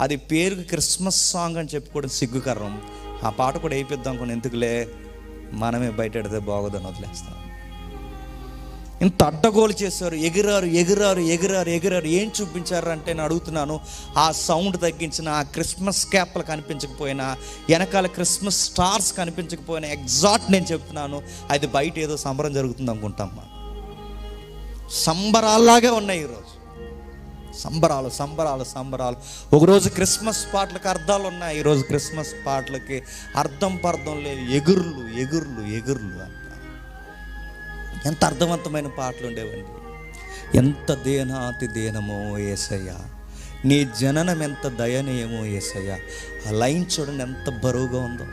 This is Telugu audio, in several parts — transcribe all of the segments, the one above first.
అది పేరుకి క్రిస్మస్ సాంగ్ అని చెప్పుకోవడం సిగ్గుకరం. ఆ పాట కూడా వేయిద్దాం కొన్ని ఎందుకులే? మనమే బయట పెడితే బాగోదని వదిలేస్తాం. ఇంత అడ్డగోలు చేశారు. ఎగిరారు ఎగిరారు ఎగిరారు ఎగిరారు. ఏం చూపించారు అంటే నేను అడుగుతున్నాను ఆ సౌండ్ తగ్గించిన ఆ క్రిస్మస్ క్యాప్లు కనిపించకపోయినా వెనకాల క్రిస్మస్ స్టార్స్ కనిపించకపోయినా ఎగ్జాక్ట్ నేను చెప్తున్నాను అది బయట ఏదో సంబరం జరుగుతుంది అనుకుంటాం సంబరాల్లాగే ఉన్నాయి ఈరోజు. సంబరాలు సంబరాలు సంబరాలు. ఒకరోజు క్రిస్మస్ పాటలకు అర్థాలు ఉన్నాయి ఈరోజు క్రిస్మస్ పాటలకి అర్థం పర్థం లేదు ఎగుర్లు ఎగుర్లు ఎగుర్లు అంట. ఎంత అర్థవంతమైన పాటలు ఉండేవండి. ఎంత దేనాతి దేనమో ఏసయ్య నీ జననం ఎంత దయనీయమో ఏసయ్య ఆ లైన్ చూడండి ఎంత బరువుగా ఉందో.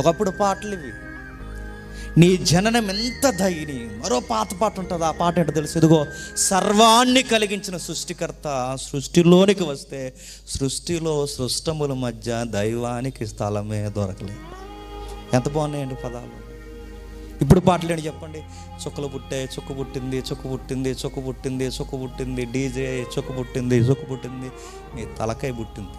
ఒకప్పుడు పాటలు ఇవి. నీ జననం ఎంత ధైర్యం మరో పాత పాట ఉంటుంది ఆ పాట ఏంటో తెలుసు? ఇదిగో సర్వాన్ని కలిగించిన సృష్టికర్త సృష్టిలోనికి వస్తే సృష్టిలో సృష్టముల మధ్య దైవానికి స్థలమే దొరకలేదు. ఎంత బాగున్నాయండి పదాలు. ఇప్పుడు పాటలు ఏంటి చెప్పండి? చుక్కలు పుట్టే చుక్క పుట్టింది చుక్క పుట్టింది చుక్క పుట్టింది చుక్క పుట్టింది డీజే చుక్క పుట్టింది చుక్క పుట్టింది నీ తలకాయ పుట్టింది.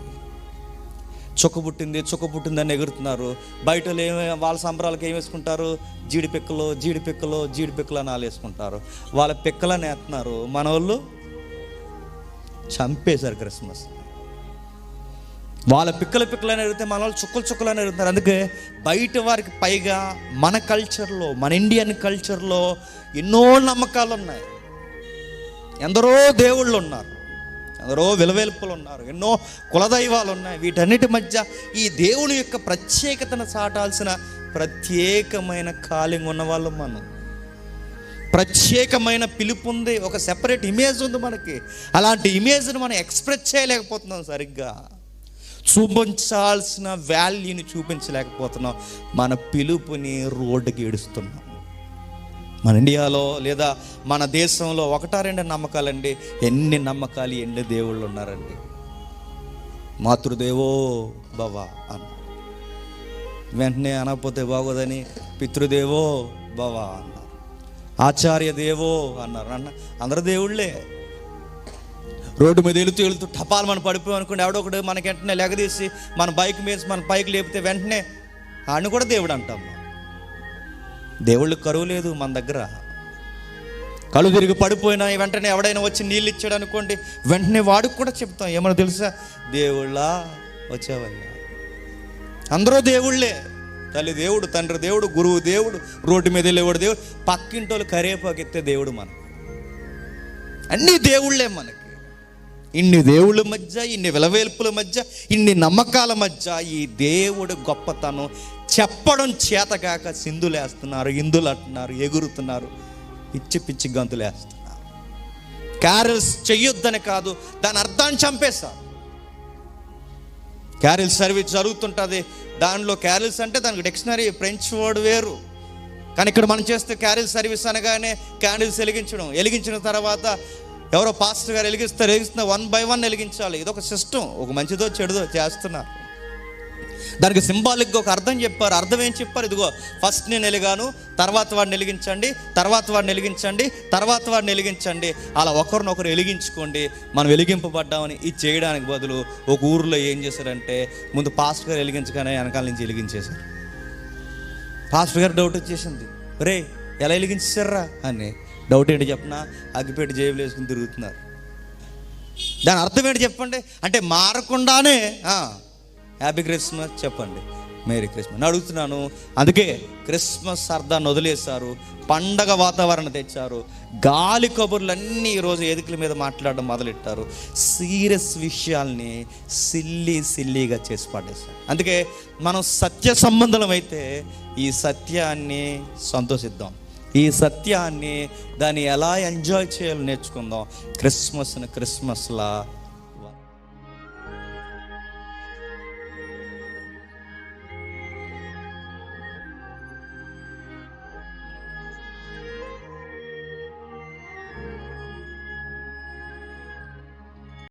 చుక్క పుట్టింది చుక్క ఎగురుతున్నారు. బయట వాళ్ళు ఏమే వాళ్ళ సంబరాలకు ఏం వేసుకుంటారు? జీడి పిక్కలు జీడి పిక్కలు జీడి పిక్కలు అని వాళ్ళు వేసుకుంటారు. వాళ్ళ పిక్కలని వేస్తున్నారు. మన వాళ్ళు చంపేశారు క్రిస్మస్. వాళ్ళ పిక్కల పిక్కలని ఎడితే మన వాళ్ళు చుక్కలు చుక్కలని ఎగురుతారు అందుకే బయట వారికి పైగా మన కల్చర్లో మన ఇండియన్ కల్చర్లో ఎన్నో నమ్మకాలు ఉన్నాయి. ఎందరో దేవుళ్ళు ఉన్నారు. ఎందరో విలవేల్పులు ఉన్నారు ఎన్నో కులదైవాలు ఉన్నాయి వీటన్నిటి మధ్య ఈ దేవుని యొక్క ప్రత్యేకతను చాటాల్సిన ప్రత్యేకమైన కాలింగ్ ఉన్న వాళ్ళు మనం. ప్రత్యేకమైన పిలుపు ఉంది ఒక సెపరేట్ ఇమేజ్ ఉంది మనకి. అలాంటి ఇమేజ్ని మనం ఎక్స్ప్రెస్ చేయలేకపోతున్నాం సరిగ్గా. చూపించాల్సిన వాల్యూని చూపించలేకపోతున్నాం. మన పిలుపుని రోడ్డుకి ఏడుస్తున్నాం. మన ఇండియాలో లేదా మన దేశంలో ఒకటా రెండు నమ్మకాలండి. ఎన్ని నమ్మకాలు ఎన్ని దేవుళ్ళు ఉన్నారండి. మాతృదేవో భవ అన్న వెంటనే అనకపోతే బాగోదని పితృదేవో భవ అన్నారు. ఆచార్య దేవో అన్నారు. అన్న అందరు దేవుళ్ళే. రోడ్డు మీద వెళుతూ వెళుతూ టపాలు మనం పడిపోయాం అనుకోండి ఎవడో ఒకడు మనకి వెంటనే లెగదీసి మన బైక్ మీద మన పైకి లేపితే వెంటనే ఆయన కూడా దేవుడు అంటాం మనం. దేవుళ్ళు కరువు లేదు మన దగ్గర. కళ్ళు తిరిగి పడిపోయినా వెంటనే ఎవడైనా వచ్చి నీళ్ళు ఇచ్చాడు అనుకోండి వెంటనే వాడికి కూడా చెప్తాం ఏమన్నా తెలుసా? దేవుళ్ళా వచ్చావయ్యా. అందరూ దేవుళ్ళే. తల్లి దేవుడు తండ్రి దేవుడు గురువు దేవుడు రోడ్డు మీద వెళ్ళేవాడు దేవుడు. పక్కింటోళ్ళు కరేపాకు ఎత్తే దేవుడు మనకు అన్ని దేవుళ్ళే మనకి. ఇన్ని దేవుళ్ళ మధ్య ఇన్ని విలవేల్పుల మధ్య ఇన్ని నమ్మకాల మధ్య ఈ దేవుడు గొప్పతనం చెప్పడం చేతగాక సింధులేస్తున్నారు ఇందులు అంటున్నారు ఎగురుతున్నారు పిచ్చి పిచ్చి గంతులేస్తున్నారు. క్యారల్స్ చెయ్యొద్దని కాదు దాని అర్థాన్ని చంపేస్తారు. క్యారల్ సర్వీస్ జరుగుతుంటుంది దానిలో క్యారల్స్ అంటే దానికి డిక్షనరీ ఫ్రెంచ్ వర్డ్ వేరు. కానీ ఇక్కడ మనం చేస్తే క్యారల్ సర్వీస్ అనగానే క్యాండిల్స్ వెలిగించడం వెలిగించిన తర్వాత ఎవరో పాస్టర్ గారు వెలిగిస్తారు వెలిగిస్తున్న వన్ బై వన్ వెలిగించాలి ఇది ఒక సిస్టమ్ ఒక మంచిదో చెడుదో చేస్తున్నారు. దానికి సింబాలిక్గా ఒక అర్థం చెప్పారు. అర్థం ఏం చెప్పారు? ఇదిగో ఫస్ట్ నేను వెలిగాను తర్వాత వాడిని వెలిగించండి తర్వాత వాడిని వెలిగించండి తర్వాత వాడిని వెలిగించండి అలా ఒకరినొకరు వెలిగించుకోండి మనం వెలిగింపబడ్డామని ఇది చేయడానికి బదులు ఒక ఊరిలో ఏం చేశారంటే ముందు పాస్టర్ గారు వెలిగించగానే వెనకాల నుంచి వెలిగించేశారు పాస్టర్ గారు డౌట్ వచ్చేసింది. రే ఎలా వెలిగించారా అని. డౌట్ ఏంటి చెప్పనా? అగ్గిపెట్టి జేబులు వేసుకుని తిరుగుతున్నారు. దాని అర్థం ఏంటి చెప్పండి? అంటే మారకుండానే హ్యాపీ క్రిస్మస్ చెప్పండి. Merry Christmas. నేను అడుగుతున్నాను. అందుకే క్రిస్మస్ అర్థాన్ని వదిలేశారు పండగ వాతావరణం తెచ్చారు. గాలి కబుర్లన్నీ ఈరోజు ఎదుకుల మీద మాట్లాడడం మొదలెట్టారు. సీరియస్ విషయాల్ని సిల్లీ సిల్లీగా చేసి పడేశారు. అందుకే మనం సత్య సంబంధం అయితే ఈ సత్యాన్ని సంతోషిద్దాం. ఈ సత్యాన్ని దాన్ని ఎలా ఎంజాయ్ చేయాలో నేర్చుకుందాం. క్రిస్మస్ని క్రిస్మస్లా